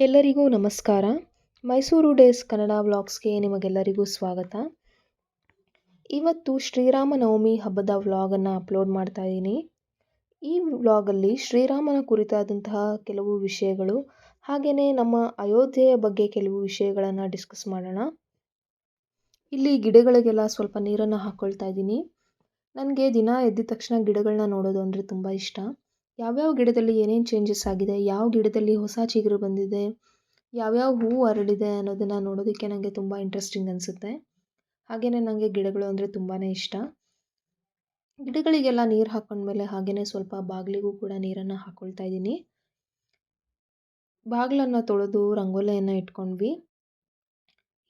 ಎಲ್ಲರಿಗೂ ನಮಸ್ಕಾರ. ಮೈಸೂರು ಡೇಸ್ ಕನ್ನಡ ವ್ಲಾಗ್ಸ್ಗೆ ನಿಮಗೆಲ್ಲರಿಗೂ ಸ್ವಾಗತ. ಇವತ್ತು ಶ್ರೀರಾಮನವಮಿ ಹಬ್ಬದ ವ್ಲಾಗನ್ನು ಅಪ್ಲೋಡ್ ಮಾಡ್ತಾ ಇದ್ದೀನಿ ಈ ವ್ಲಾಗಲ್ಲಿ ಶ್ರೀರಾಮನ ಕುರಿತಾದಂತಹ ಕೆಲವು ವಿಷಯಗಳು ಹಾಗೆಯೇ ನಮ್ಮ ಅಯೋಧ್ಯೆಯ ಬಗ್ಗೆ ಕೆಲವು ವಿಷಯಗಳನ್ನು ಡಿಸ್ಕಸ್ ಮಾಡೋಣ. ಇಲ್ಲಿ ಗಿಡಗಳಿಗೆಲ್ಲ ಸ್ವಲ್ಪ ನೀರನ್ನು ಹಾಕ್ಕೊಳ್ತಾ ಇದ್ದೀನಿ ನನಗೆ ದಿನ ಎದ್ದ ತಕ್ಷಣ ಗಿಡಗಳನ್ನ ನೋಡೋದು ಅಂದರೆ ತುಂಬ ಇಷ್ಟ. ಯಾವ್ಯಾವ ಗಿಡದಲ್ಲಿ ಏನೇನು ಚೇಂಜಸ್ ಆಗಿದೆ? ಯಾವ ಗಿಡದಲ್ಲಿ ಹೊಸ ಚಿಗುರು ಬಂದಿದೆ? ಯಾವ್ಯಾವ ಹೂ ಅರಳಿದೆ ಅನ್ನೋದನ್ನು ನೋಡೋದಕ್ಕೆ ನನಗೆ ತುಂಬ ಇಂಟ್ರೆಸ್ಟಿಂಗ್ ಅನಿಸುತ್ತೆ. ಹಾಗೆಯೇ ನನಗೆ ಗಿಡಗಳು ಅಂದರೆ ತುಂಬಾ ಇಷ್ಟ. ಗಿಡಗಳಿಗೆಲ್ಲ ನೀರು ಹಾಕ್ಕೊಂಡ್ಮೇಲೆ ಹಾಗೆಯೇ ಸ್ವಲ್ಪ ಬಾಗಿಲಿಗೂ ಕೂಡ ನೀರನ್ನು ಹಾಕ್ಕೊಳ್ತಾ ಇದ್ದೀನಿ. ಬಾಗಿಲನ್ನು ತೊಳೆದು ರಂಗೋಲೆಯನ್ನು ಇಟ್ಕೊಂಡ್ವಿ.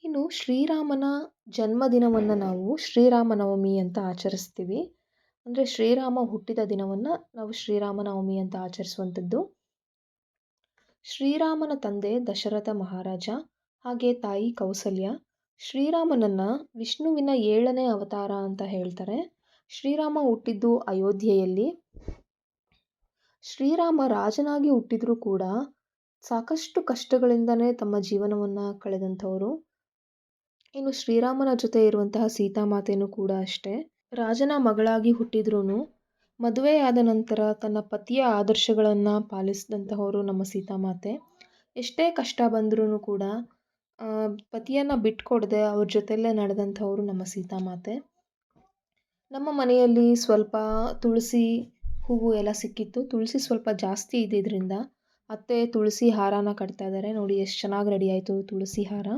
ಇನ್ನು ಶ್ರೀರಾಮನ ಜನ್ಮದಿನವನ್ನು ನಾವು ಶ್ರೀರಾಮನವಮಿ ಅಂತ ಆಚರಿಸ್ತೀವಿ. ಅಂದರೆ ಶ್ರೀರಾಮ ಹುಟ್ಟಿದ ದಿನವನ್ನು ನಾವು ಶ್ರೀರಾಮನವಮಿ ಅಂತ ಆಚರಿಸುವಂಥದ್ದು. ಶ್ರೀರಾಮನ ತಂದೆ ದಶರಥ ಮಹಾರಾಜ, ಹಾಗೆ ತಾಯಿ ಕೌಸಲ್ಯ. ಶ್ರೀರಾಮನನ್ನು ವಿಷ್ಣುವಿನ ಏಳನೇ ಅವತಾರ ಅಂತ ಹೇಳ್ತಾರೆ. ಶ್ರೀರಾಮ ಹುಟ್ಟಿದ್ದು ಅಯೋಧ್ಯೆಯಲ್ಲಿ. ಶ್ರೀರಾಮ ರಾಜನಾಗಿ ಹುಟ್ಟಿದರೂ ಕೂಡ ಸಾಕಷ್ಟು ಕಷ್ಟಗಳಿಂದನೇ ತಮ್ಮ ಜೀವನವನ್ನು ಕಳೆದಂಥವರು. ಇನ್ನು ಶ್ರೀರಾಮನ ಜೊತೆ ಇರುವಂತಹ ಸೀತಾಮಾತೆಯೂ ಕೂಡ ಅಷ್ಟೇ. ರಾಜನ ಮಗಳಾಗಿ ಹುಟ್ಟಿದ್ರೂ ಮದುವೆಯಾದ ನಂತರ ತನ್ನ ಪತಿಯ ಆದರ್ಶಗಳನ್ನು ಪಾಲಿಸಿದಂತಹವರು ನಮ್ಮ ಸೀತಾಮಾತೆ. ಎಷ್ಟೇ ಕಷ್ಟ ಬಂದರೂ ಕೂಡ ಪತಿಯನ್ನು ಬಿಟ್ಕೊಡದೆ ಅವ್ರ ಜೊತೆಯಲ್ಲೇ ನಡೆದಂಥವರು ನಮ್ಮ ಸೀತಾಮಾತೆ. ನಮ್ಮ ಮನೆಯಲ್ಲಿ ಸ್ವಲ್ಪ ತುಳಸಿ ಹೂವು ಎಲ್ಲ ಸಿಕ್ಕಿತ್ತು. ತುಳಸಿ ಸ್ವಲ್ಪ ಜಾಸ್ತಿ ಇದ್ದಿದ್ದರಿಂದ ಅತ್ತೆ ತುಳಸಿ ಹಾರನ ಕಟ್ತಾ ಇದ್ದಾರೆ ನೋಡಿ ಎಷ್ಟು ಚೆನ್ನಾಗಿ ರೆಡಿ ಆಯಿತು ತುಳಸಿ ಹಾರ.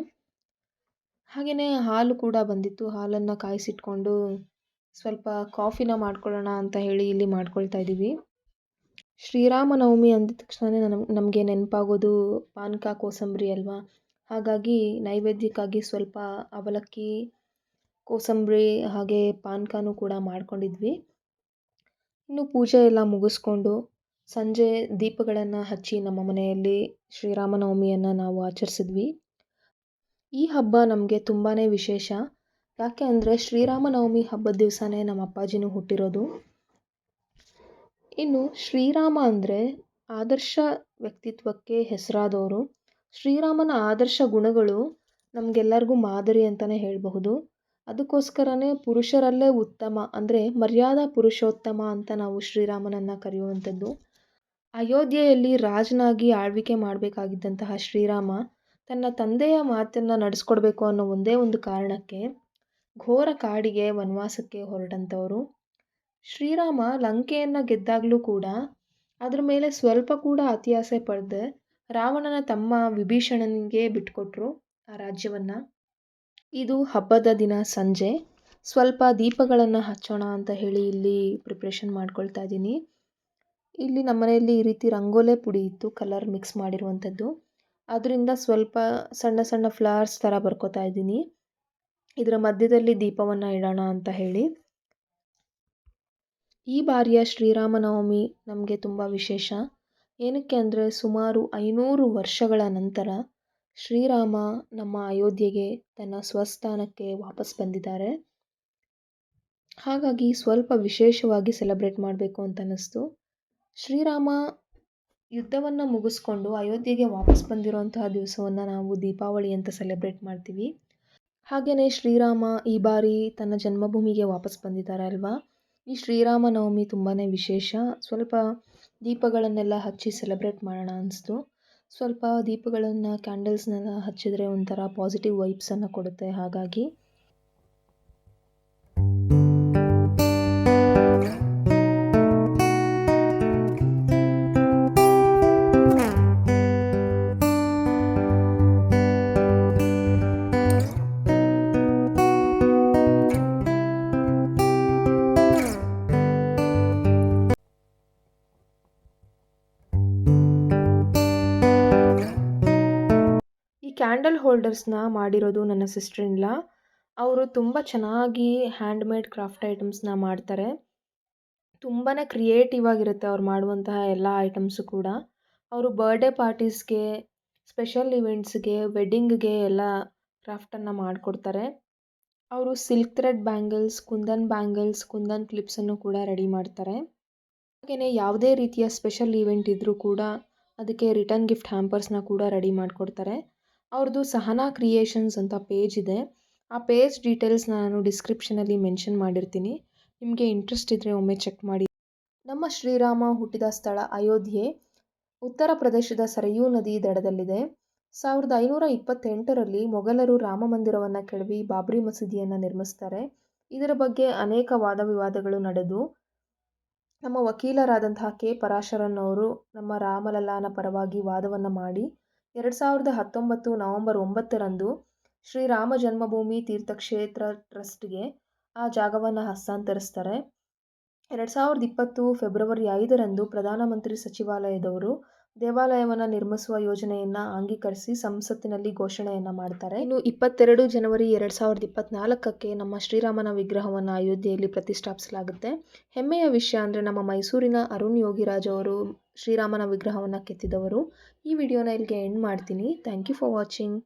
ಹಾಗೆಯೇ ಹಾಲು ಕೂಡ ಬಂದಿತ್ತು. ಹಾಲನ್ನು ಕಾಯಿಸಿಟ್ಕೊಂಡು ಸ್ವಲ್ಪ ಕಾಫಿನ ಮಾಡ್ಕೊಳ್ಳೋಣ ಅಂತ ಹೇಳಿ ಇಲ್ಲಿ ಮಾಡ್ಕೊಳ್ತಾ ಇದ್ದೀವಿ. ಶ್ರೀರಾಮನವಮಿ ಅಂದ ತಕ್ಷಣವೇ ನಮಗೆ ನಮಗೆ ನೆನಪಾಗೋದು ಪಾನಕ ಕೋಸಂಬರಿ ಅಲ್ವಾ? ಹಾಗಾಗಿ ನೈವೇದ್ಯಕ್ಕಾಗಿ ಸ್ವಲ್ಪ ಅವಲಕ್ಕಿ, ಕೋಸಂಬರಿ ಹಾಗೆ ಪಾನಕನೂ ಕೂಡ ಮಾಡ್ಕೊಂಡಿದ್ವಿ. ಇನ್ನು ಪೂಜೆ ಎಲ್ಲ ಮುಗಿಸ್ಕೊಂಡು ಸಂಜೆ ದೀಪಗಳನ್ನು ಹಚ್ಚಿ ನಮ್ಮ ಮನೆಯಲ್ಲಿ ಶ್ರೀರಾಮನವಮಿಯನ್ನು ನಾವು ಆಚರಿಸಿದ್ವಿ. ಈ ಹಬ್ಬ ನಮಗೆ ತುಂಬಾ ವಿಶೇಷ. ಯಾಕೆ ಅಂದರೆ ಶ್ರೀರಾಮನವಮಿ ಹಬ್ಬದ ದಿವಸನೇ ನಮ್ಮ ಅಪ್ಪಾಜಿನೂ ಹುಟ್ಟಿರೋದು. ಇನ್ನು ಶ್ರೀರಾಮ ಅಂದರೆ ಆದರ್ಶ ವ್ಯಕ್ತಿತ್ವಕ್ಕೆ ಹೆಸರಾದವರು ಶ್ರೀರಾಮನ ಆದರ್ಶ ಗುಣಗಳು ನಮಗೆಲ್ಲರಿಗೂ ಮಾದರಿ ಅಂತಲೇ ಹೇಳಬಹುದು. ಅದಕ್ಕೋಸ್ಕರನೇ ಪುರುಷರಲ್ಲೇ ಉತ್ತಮ ಅಂದರೆ ಮರ್ಯಾದಾ ಪುರುಷೋತ್ತಮ ಅಂತ ನಾವು ಶ್ರೀರಾಮನನ್ನು ಕರೆಯುವಂಥದ್ದು. ಅಯೋಧ್ಯೆಯಲ್ಲಿ ರಾಜನಾಗಿ ಆಳ್ವಿಕೆ ಮಾಡಬೇಕಾಗಿದ್ದಂತಹ ಶ್ರೀರಾಮ ತನ್ನ ತಂದೆಯ ಮಾತನ್ನು ನಡೆಸ್ಕೊಡ್ಬೇಕು ಅನ್ನೋ ಒಂದೇ ಒಂದು ಕಾರಣಕ್ಕೆ ಘೋರ ಕಾಡಿಗೆ ವನವಾಸಕ್ಕೆ ಹೊರಟಂಥವರು ಶ್ರೀರಾಮ ಲಂಕೆಯನ್ನು ಗೆದ್ದಾಗಲೂ ಕೂಡ ಅದರ ಮೇಲೆ ಸ್ವಲ್ಪ ಕೂಡ ಅತಿಯಾಸೆ ಪಡದೆ ರಾವಣನ ತಮ್ಮ ವಿಭೀಷಣನಿಗೆ ಬಿಟ್ಕೊಟ್ರು ಆ ರಾಜ್ಯವನ್ನು. ಇದು ಹಬ್ಬದ ದಿನ ಸಂಜೆ. ಸ್ವಲ್ಪ ದೀಪಗಳನ್ನು ಹಚ್ಚೋಣ ಅಂತ ಹೇಳಿ ಇಲ್ಲಿ ಪ್ರಿಪ್ರೇಷನ್ ಮಾಡ್ಕೊಳ್ತಾ ಇದ್ದೀನಿ. ಇಲ್ಲಿ ನಮ್ಮ ಮನೆಯಲ್ಲಿ ಈ ರೀತಿ ರಂಗೋಲೆ ಪುಡಿ ಇತ್ತು ಕಲರ್ ಮಿಕ್ಸ್ ಮಾಡಿರುವಂಥದ್ದು ಅದರಿಂದ ಸ್ವಲ್ಪ ಸಣ್ಣ ಸಣ್ಣ ಫ್ಲವರ್ಸ್ ಥರ ಬರ್ಕೋತಾ ಇದ್ದೀನಿ. ಇದರ ಮಧ್ಯದಲ್ಲಿ ದೀಪವನ್ನು ಇಡೋಣ ಅಂತ ಹೇಳಿ. ಈ ಬಾರಿಯ ಶ್ರೀರಾಮನವಮಿ ನಮಗೆ ತುಂಬ ವಿಶೇಷ. ಏನಕ್ಕೆ ಅಂದರೆ ಸುಮಾರು ಐನೂರು ವರ್ಷಗಳ ನಂತರ ಶ್ರೀರಾಮ ನಮ್ಮ ಅಯೋಧ್ಯೆಗೆ ತನ್ನ ಸ್ವಸ್ಥಾನಕ್ಕೆ ವಾಪಸ್ ಬಂದಿದ್ದಾರೆ. ಹಾಗಾಗಿ ಸ್ವಲ್ಪ ವಿಶೇಷವಾಗಿ ಸೆಲೆಬ್ರೇಟ್ ಮಾಡಬೇಕು ಅಂತ ಅನ್ನಿಸ್ತು. ಶ್ರೀರಾಮ ಯುದ್ಧವನ್ನು ಮುಗಿಸ್ಕೊಂಡು ಅಯೋಧ್ಯೆಗೆ ವಾಪಸ್ ಬಂದಿರುವಂತಹ ದಿವಸವನ್ನು ನಾವು ದೀಪಾವಳಿ ಅಂತ ಸೆಲೆಬ್ರೇಟ್ ಮಾಡ್ತೀವಿ. ಹಾಗೆಯೇ ಶ್ರೀರಾಮ ಈ ಬಾರಿ ತನ್ನ ಜನ್ಮಭೂಮಿಗೆ ವಾಪಸ್ ಬಂದಿದ್ದಾರೆ ಅಲ್ವಾ? ಈ ಶ್ರೀರಾಮ ನವಮಿ ತುಂಬಾ ವಿಶೇಷ. ಸ್ವಲ್ಪ ದೀಪಗಳನ್ನೆಲ್ಲ ಹಚ್ಚಿ ಸೆಲೆಬ್ರೇಟ್ ಮಾಡೋಣ ಅನಿಸ್ತು. ಸ್ವಲ್ಪ ದೀಪಗಳನ್ನು ಕ್ಯಾಂಡಲ್ಸ್ನೆಲ್ಲ ಹಚ್ಚಿದರೆ ಒಂಥರ ಪಾಸಿಟಿವ್ ವೈಬ್ಸನ್ನು ಕೊಡುತ್ತೆ ಹಾಗಾಗಿ. ಹೋಲ್ಡರ್ಸ್ನ ಮಾಡಿರೋದು ನನ್ನ ಸಿಸ್ಟರ್ ಇಲ್ಲ ಅವರು ತುಂಬ ಚೆನ್ನಾಗಿ ಹ್ಯಾಂಡ್ಮೇಡ್ ಕ್ರಾಫ್ಟ್ ಐಟಮ್ಸ್ನ ಮಾಡ್ತಾರೆ. ತುಂಬಾ ಕ್ರಿಯೇಟಿವ್ ಆಗಿರುತ್ತೆ ಅವ್ರು ಮಾಡುವಂತಹ ಎಲ್ಲ ಐಟಮ್ಸು ಕೂಡ. ಅವರು ಬರ್ಡೇ ಪಾರ್ಟೀಸ್ಗೆ ಸ್ಪೆಷಲ್ ಇವೆಂಟ್ಸ್ಗೆ ವೆಡ್ಡಿಂಗ್ಗೆ ಎಲ್ಲ ಕ್ರಾಫ್ಟನ್ನು ಮಾಡಿಕೊಡ್ತಾರೆ. ಅವರು silk thread bangles kundan bangles kundan ಕ್ಲಿಪ್ಸನ್ನು ಕೂಡ ರೆಡಿ ಮಾಡ್ತಾರೆ. ಹಾಗೆಯೇ ಯಾವುದೇ ರೀತಿಯ ಸ್ಪೆಷಲ್ ಈವೆಂಟ್ ಇದ್ದರೂ ಕೂಡ ಅದಕ್ಕೆ ರಿಟರ್ನ್ ಗಿಫ್ಟ್ ಹ್ಯಾಂಪರ್ಸ್ನ ಕೂಡ ರೆಡಿ ಮಾಡಿಕೊಡ್ತಾರೆ. ಅವ್ರದ್ದು ಸಹನಾ ಕ್ರಿಯೇಷನ್ಸ್ ಅಂತ ಪೇಜ್ ಇದೆ. ಆ ಪೇಜ್ ಡೀಟೇಲ್ಸ್ ನಾನು ಡಿಸ್ಕ್ರಿಪ್ಷನಲ್ಲಿ ಮೆನ್ಷನ್ ಮಾಡಿರ್ತೀನಿ. ನಿಮಗೆ ಇಂಟ್ರೆಸ್ಟ್ ಇದ್ದರೆ ಒಮ್ಮೆ ಚೆಕ್ ಮಾಡಿ. ನಮ್ಮ ಶ್ರೀರಾಮ ಹುಟ್ಟಿದ ಸ್ಥಳ ಅಯೋಧ್ಯೆ. ಉತ್ತರ ಪ್ರದೇಶದ ಸರಯೂ ನದಿ ದಡದಲ್ಲಿದೆ. ಸಾವಿರದ ಐನೂರ ಇಪ್ಪತ್ತೆಂಟರಲ್ಲಿ ಮೊಘಲರು ರಾಮ ಮಂದಿರವನ್ನು ಕೆಡವಿ ಬಾಬ್ರಿ ಮಸೀದಿಯನ್ನು ನಿರ್ಮಿಸ್ತಾರೆ. ಇದರ ಬಗ್ಗೆ ಅನೇಕ ವಾದ ವಿವಾದಗಳು ನಡೆದು, ನಮ್ಮ ವಕೀಲರಾದಂತಹ ಕೆ. ಪರಾಶರನ್ ಅವರು ನಮ್ಮ ರಾಮಲಲ್ಲಾನ ಪರವಾಗಿ ವಾದವನ್ನು ಮಾಡಿ ಎರಡು ಸಾವಿರದ ಹತ್ತೊಂಬತ್ತು ನವೆಂಬರ್ ಒಂಬತ್ತರಂದು ಶ್ರೀರಾಮ ಜನ್ಮಭೂಮಿ ತೀರ್ಥಕ್ಷೇತ್ರ ಟ್ರಸ್ಟ್ಗೆ ಆ ಜಾಗವನ್ನು ಹಸ್ತಾಂತರಿಸ್ತಾರೆ. ಎರಡು ಸಾವಿರದ ಇಪ್ಪತ್ತು ಫೆಬ್ರವರಿ ಐದರಂದು ಪ್ರಧಾನಮಂತ್ರಿ ಸಚಿವಾಲಯದವರು ದೇವಾಲಯವನ್ನು ನಿರ್ಮಿಸುವ ಯೋಜನೆಯನ್ನು ಅಂಗೀಕರಿಸಿ ಸಂಸತ್ತಿನಲ್ಲಿ ಘೋಷಣೆಯನ್ನು ಮಾಡ್ತಾರೆ. ಇನ್ನು ಇಪ್ಪತ್ತೆರಡು ಜನವರಿ ಎರಡು ಸಾವಿರದ ಇಪ್ಪತ್ತ್ನಾಲ್ಕಕ್ಕೆ ನಮ್ಮ ಶ್ರೀರಾಮನ ವಿಗ್ರಹವನ್ನು ಅಯೋಧ್ಯೆಯಲ್ಲಿ ಪ್ರತಿಷ್ಠಾಪಿಸಲಾಗುತ್ತೆ. ಹೆಮ್ಮೆಯ ವಿಷಯ ಅಂದರೆ ನಮ್ಮ ಮೈಸೂರಿನ ಅರುಣ್ ಯೋಗಿರಾಜ್ ಅವರು ಶ್ರೀರಾಮನ ವಿಗ್ರಹವನ್ನು ಕೆತ್ತಿದವರು. ಈ ವಿಡಿಯೋನ ಇಲ್ಲಿಗೆ ಎಂಡ್ ಮಾಡ್ತೀನಿ. Thank you for watching